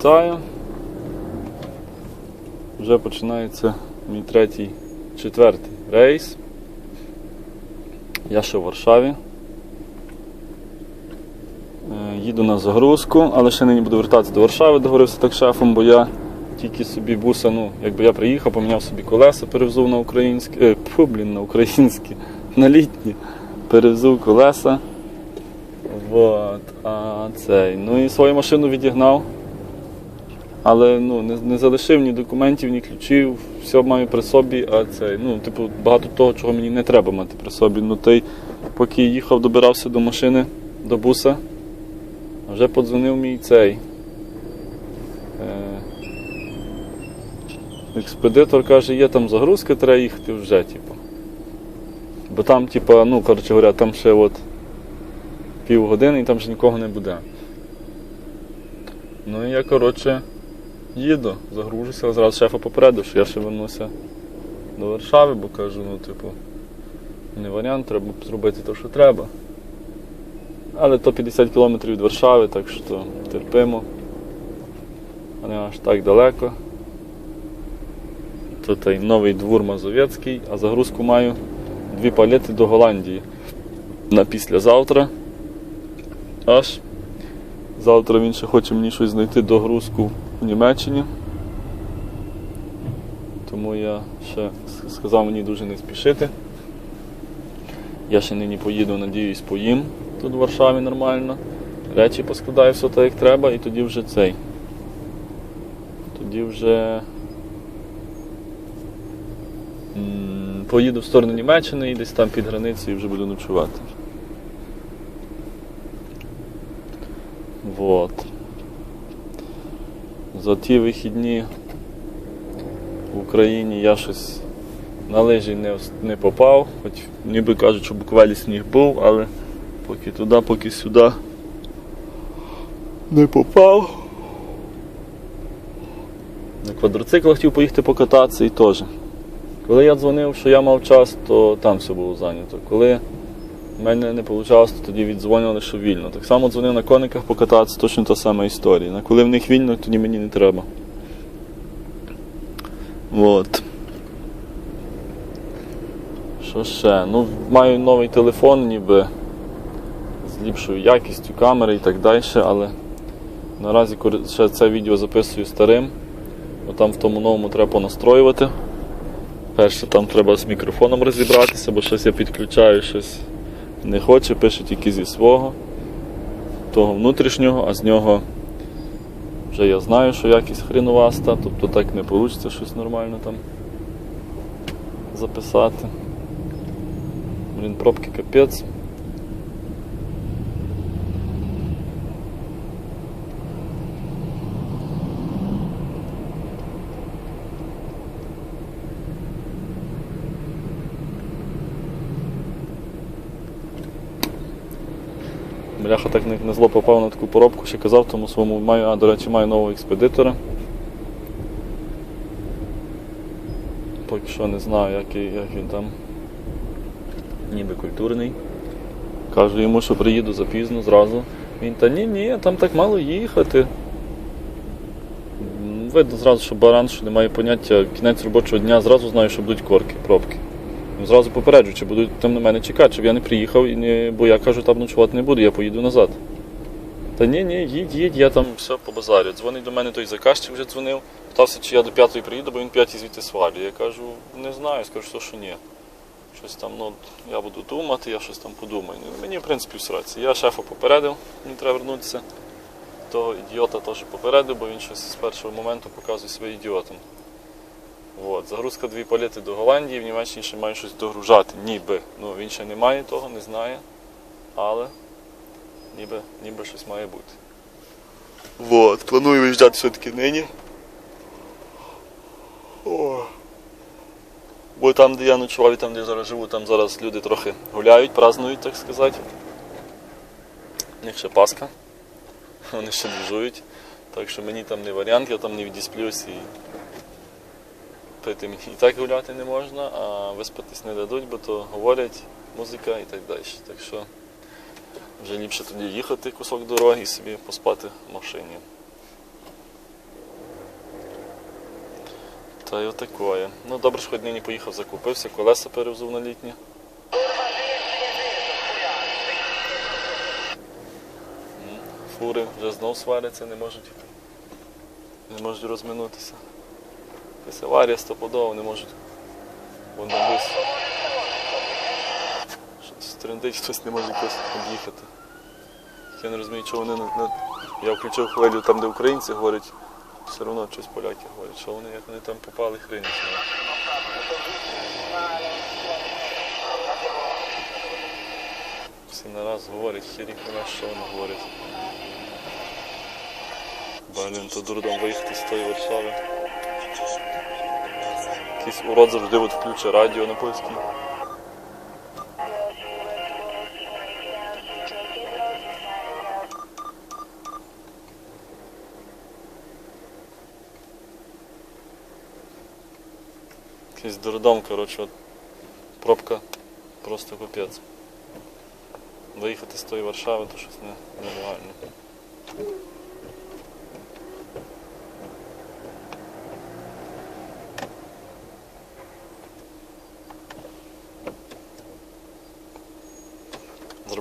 Вітаю. Вже починається мій третій, четвертий рейс. Я ще в Варшаві. Е, Їду на загрузку, але ще нині буду вертатися до Варшави, договорився так шефом, бо я тільки собі буса, ну, якби я приїхав, поміняв собі колеса, перевзув на українське, е, фу, блін, на українське, на літні, перевзув колеса. Вот, а цей. Ну і свою машину відігнав. Але ну, не, не залишив ні документів, ні ключів, все маю при собі, а цей, ну, типу, багато того, чого мені не треба мати при собі. Ну той, поки їхав, добирався до машини, до буса, вже подзвонив мій цей. Е, експедитор каже, є там загрузка, треба їхати вже, типу. Бо там, типу, ну, коротше говоря, там ще от півгодини і там вже нікого не буде. Ну і я, коротше, їду, загружуся, зразу шефа попередив, що я ще вернуся до Варшави, бо кажу, ну, типу, не варіант, треба зробити те, що треба. Але то 50 кілометрів від Варшави, так що терпимо. А не аж так далеко. Тут і новий двор Мазовецький, а загрузку маю дві палети до Голландії на післязавтра. Аж завтра він ще хоче мені щось знайти догрузку в Німеччині. Тому я ще сказав мені дуже не спішити. Я ще нині поїду, надіюсь, поїм тут в Варшаві нормально. Речі поскладаю все так, як треба, і тоді вже цей. Тоді вже поїду в сторону Німеччини і десь там під границею вже буду ночувати. Вот. За ті вихідні в Україні я щось на лижі не, не попав, хоч ніби кажуть, що буквально сніг був, але поки туди, поки сюди не попав. На квадроцикл хотів поїхати покататися і теж. Коли я дзвонив, що я мав час, то там все було зайнято. Коли в мене не вийшло, то тоді віддзвонювали, що вільно. Так само дзвонив на кониках покататися, точно та сама історія. Коли в них вільно, тоді мені не треба. От. Що ще? Ну, маю новий телефон, ніби з ліпшою якістю камери і так далі, але наразі ще це відео записую старим. Бо там в тому новому треба понастроювати. Перше там треба з мікрофоном розібратися, бо щось я підключаю, щось не хоче, пише тільки зі свого, того внутрішнього, а з нього вже я знаю, що якість хрінуваста, тобто так не вийде щось нормально там записати. Блін, пробки капець. Бляха так не, не зло попав на таку поробку, ще казав тому своєму маю, а до речі, маю нового експедитора. Поки що не знаю, який, як він там. Ніби культурний. Кажу йому, що приїду запізно зразу. Він та ні, ні, там так мало їхати. Видно зразу, що баран, що немає поняття, кінець робочого дня, зразу знаю, що будуть корки, пробки. Зразу попереджу, чи будуть там на мене чекати, щоб я не приїхав, і не... бо я кажу, там ночувати не буду, я поїду назад. Та ні, ні, їдь, їдь, я там все по базарю. Дзвонить до мене той заказчик вже дзвонив, питався, чи я до п'ятої приїду, бо він п'ятій звідти свалює. Я кажу, не знаю, скажу, що, ні. Щось там, ну, я буду думати, я щось там подумаю. Ну, мені, в принципі, все раці. Я шефа попередив, мені треба вернутися. Того ідіота теж попередив, бо він щось з першого моменту показує себе ідіотом. От, загрузка дві палети до Голландії, в Німеччині ще має щось догружати, ніби. Ну, він ще не має того, не знає. Але ніби, ніби щось має бути. От, планую виїжджати все-таки нині. О. Бо там, де я ночував і там, де я зараз живу, там зараз люди трохи гуляють, празднують, так сказати. У них ще Пасха. Вони ще двіжують. Так що мені там не варіант, я там не відісплюсь і пити і так гуляти не можна, а виспатись не дадуть, бо то говорять, музика і так далі. Так що вже ліпше тоді їхати кусок дороги і собі поспати в машині. Та й отакое. Ну добре, що хоч поїхав, закупився, колеса перевзув на літні. Фури вже знов сваряться, не можуть, не можуть розминутися. Якась аварія стопудово, не можуть. Вон там десь. Щось трендить, хтось не може якось об'їхати. Я не розумію, чого вони на... Я включив хвилю там, де українці говорять, все одно щось поляки говорять, що вони, як вони там попали, не знаю. Всі нараз говорять, хірі на що вони говорять. Блін, то дурдом виїхати з тої Варшави. Якийсь урод завжди от включить радіо на польській. Якийсь дурдом, коротше, от пробка просто капець. Виїхати з тої Варшави, то щось не, нереально.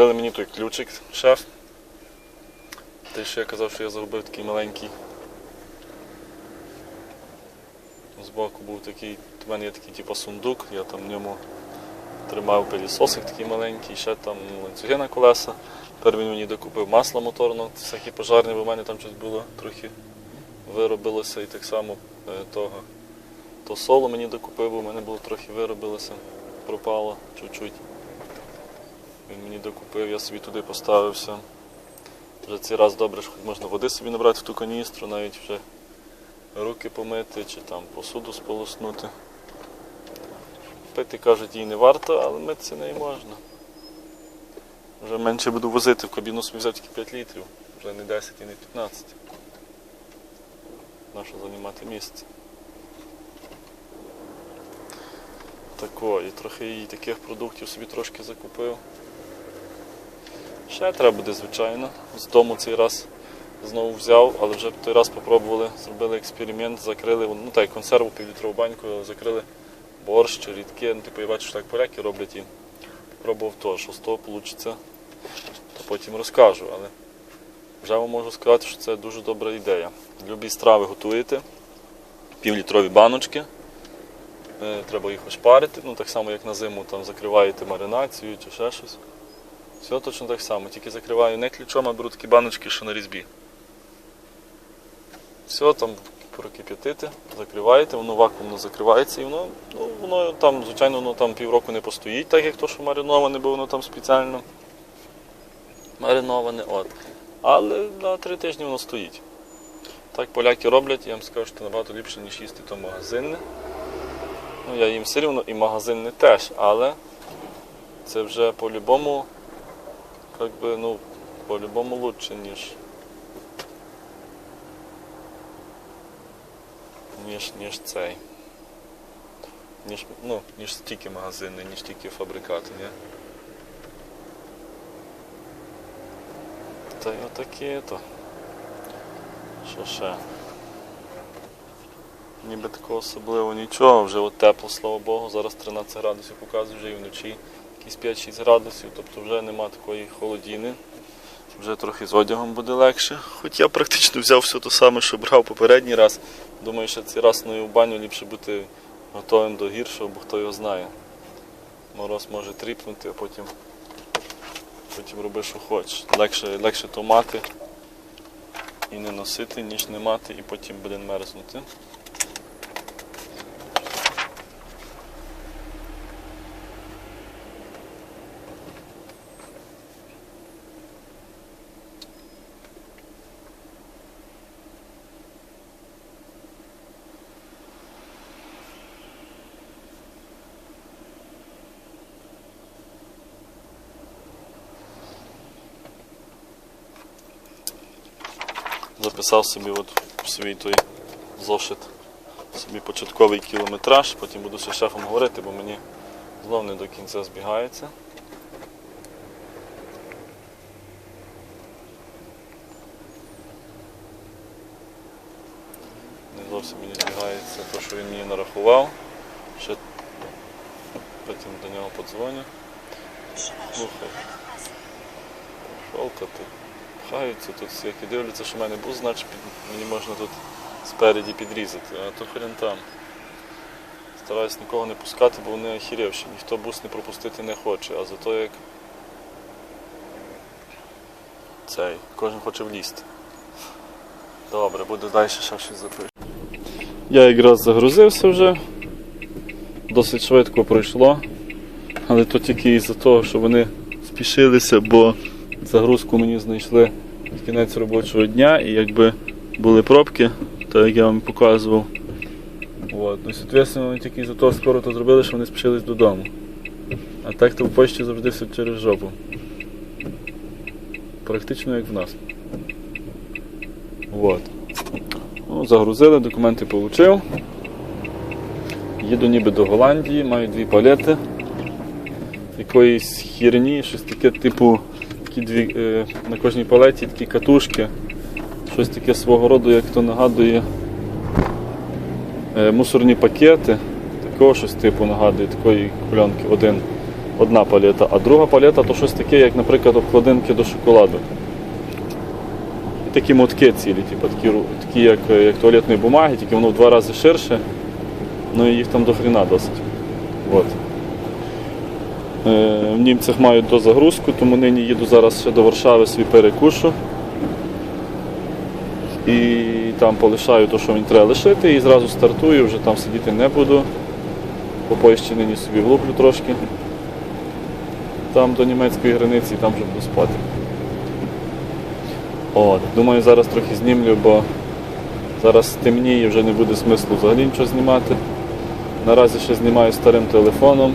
Зробили мені той ключик, шеф. Те, що я казав, що я загубив такий маленький. Збоку був такий, у мене є такий типу сундук, я там в ньому тримав пилісосик такий маленький, ще там ланцюги на колеса. Тепер він мені докупив масло моторне, всякі пожарні, бо в мене там щось було трохи виробилося і так само е, того. То соло мені докупив, бо в мене було трохи виробилося, пропало чуть-чуть. Він мені докупив, я собі туди поставився. Вже цей раз добре, що хоч можна води собі набрати в ту каністру, навіть вже руки помити чи там посуду сполоснути. Пити, кажуть, їй не варто, але митися неї можна. Вже менше буду возити в кабіну собі взяв тільки 5 літрів, вже не 10 і не 15. Нащо займати місце. Тако, і трохи їй таких продуктів собі трошки закупив. Ще треба буде, звичайно. З дому цей раз знову взяв, але вже той раз спробували, зробили експеримент, закрили, ну так, консерву півлітрову баньку, закрили борщ, рідки, ну типу я бачу, що так поляки роблять і пробував то, що з того вийде, то потім розкажу, але вже вам можу сказати, що це дуже добра ідея. Любі страви готуєте, півлітрові баночки. Е, Треба їх ошпарити, ну так само як на зиму там закриваєте маринацію чи ще щось. Все точно так само, тільки закриваю не ключом, а беру такі баночки, що на різьбі. Все там прокип'ятити, закриваєте, воно вакуумно закривається і воно, ну, воно там, звичайно, воно там півроку не постоїть, так як то, що мариноване, бо воно там спеціально мариноване. От. Але на три тижні воно стоїть. Так поляки роблять, я вам скажу, що набагато ліпше, ніж їсти то магазинне. Ну, я їм все рівно і магазинне теж, але це вже по-любому, як би, ну, по-любому лучше, ніж. Ніж, ніж цей. Ніж, ну, ніж тільки магазини, ніж тільки фабрикати, ні? Та й отаке то. Що ще? Ніби такого особливо нічого, вже от тепло, слава Богу, зараз 13 градусів показує, вже і вночі якісь 5-6 градусів, тобто вже нема такої холодіни. Вже трохи з одягом буде легше. Хоч я практично взяв все те саме, що брав попередній раз. Думаю, що цей раз ну, в баню ліпше бути готовим до гіршого, бо хто його знає. Мороз може тріпнути, а потім, потім роби, що хочеш. Легше, легше то мати і не носити, ніж не мати, і потім буде мерзнути. Записав собі от в свій той зошит собі початковий кілометраж, потім буду ще шефом говорити, бо мені знов не до кінця збігається. Не зовсім мені збігається те, що він мені нарахував. Ще потім до нього подзвоню. Слухай. Шолка тут. Пхаються тут всякі. Дивляться, що в мене бус, значить мені можна тут спереді підрізати, а то хрен там. Стараюсь нікого не пускати, бо вони охірівші. Ніхто бус не пропустити не хоче, а зато як цей, кожен хоче влізти. Добре, буде далі ще щось запишу. Я якраз загрузився вже. Досить швидко пройшло. Але то тільки із-за того, що вони спішилися, бо загрузку мені знайшли в кінець робочого дня і якби були пробки, то як я вам показував. От. Ну, соответственно, вони тільки із-за того скоро то зробили, що вони спішились додому. А так то в почті завжди все через жопу. Практично як в нас. От. Ну, загрузили, документи отримав. Їду ніби до Голландії, маю дві палети. Якоїсь хірні, щось таке, типу, такі дві, е, на кожній палеті такі катушки. Щось таке свого роду, як то нагадує е, мусорні пакети. Такого щось типу нагадує, такої кульонки. Один, одна палета, а друга палета то щось таке, як, наприклад, обкладинки до шоколаду. І такі мотки цілі, типу, такі, такі як, е, як туалетної бумаги, тільки воно в два рази ширше. Ну і їх там до хрена досить. От. Е, в німцях мають дозагрузку, тому нині їду зараз ще до Варшави свій перекушу. І там полишаю те, що мені треба лишити, і зразу стартую, вже там сидіти не буду. По Польщі нині собі влуплю трошки. Там до німецької границі і там вже буду спати. От, думаю, зараз трохи знімлю, бо зараз темніє, вже не буде смислу взагалі нічого знімати. Наразі ще знімаю старим телефоном.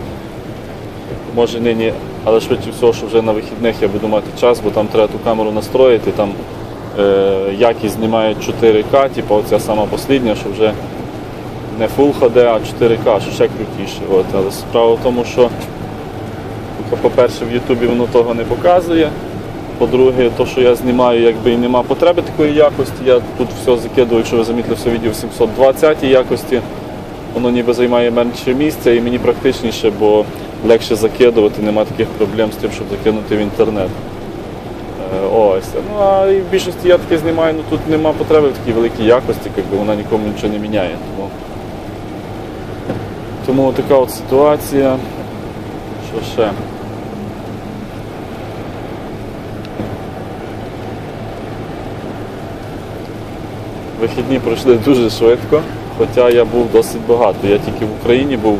Може нині, але швидше всього, що вже на вихідних я буду мати час, бо там треба ту камеру настроїти. Там е, якість знімає 4К, типу оця сама послідня, що вже не Full HD, а 4К, що ще крутіше. От. Але справа в тому, що по-перше, в Ютубі воно того не показує. По-друге, то, що я знімаю, якби і нема потреби такої якості. Я тут все закидую, якщо ви замітили все відео в 720 якості. Воно ніби займає менше місця і мені практичніше, бо легше закидувати, нема таких проблем з тим, щоб закинути в інтернет. Е, Ось. Ну а і в більшості я таке знімаю, ну тут нема потреби в такій великій якості, якби вона нікому нічого не міняє. Тому, тому така от ситуація. Що ще? Вихідні пройшли дуже швидко, хоча я був досить багато. Я тільки в Україні був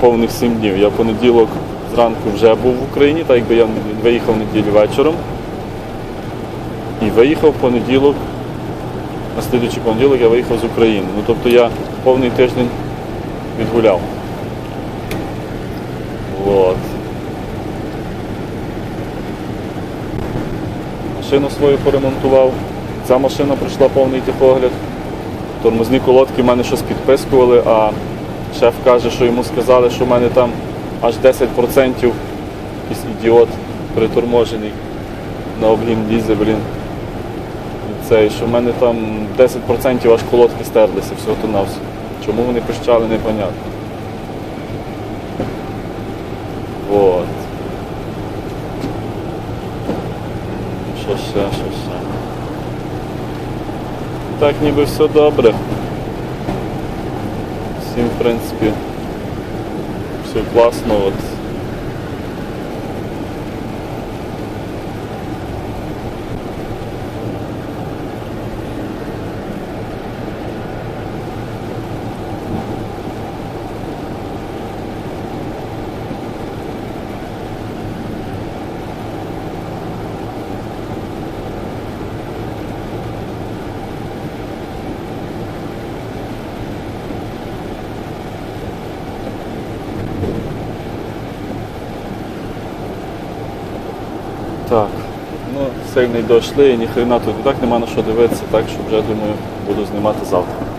повних сім днів. Я понеділок зранку вже був в Україні, так якби я виїхав неділю вечором. І виїхав в понеділок, на слідуючий понеділок я виїхав з України. Ну тобто я повний тиждень відгуляв. Вот. Машину свою поремонтував. Ця машина пройшла повний тихогляд. Тормозні колодки в мене щось підпискували, а шеф каже, що йому сказали, що в мене там аж 10% якийсь ідіот приторможений на обгін лізе, блін. І Цей, що в мене там 10% аж колодки стерлися, всього то на все. Чому вони пищали, непонятно. Вот. Що ще, що ще? Так ніби все добре. Всім, в принципі, все класно. От. Так. Ну, сильний дощ і ніхрена тут і так нема на що дивитися, так що вже думаю буду знімати завтра.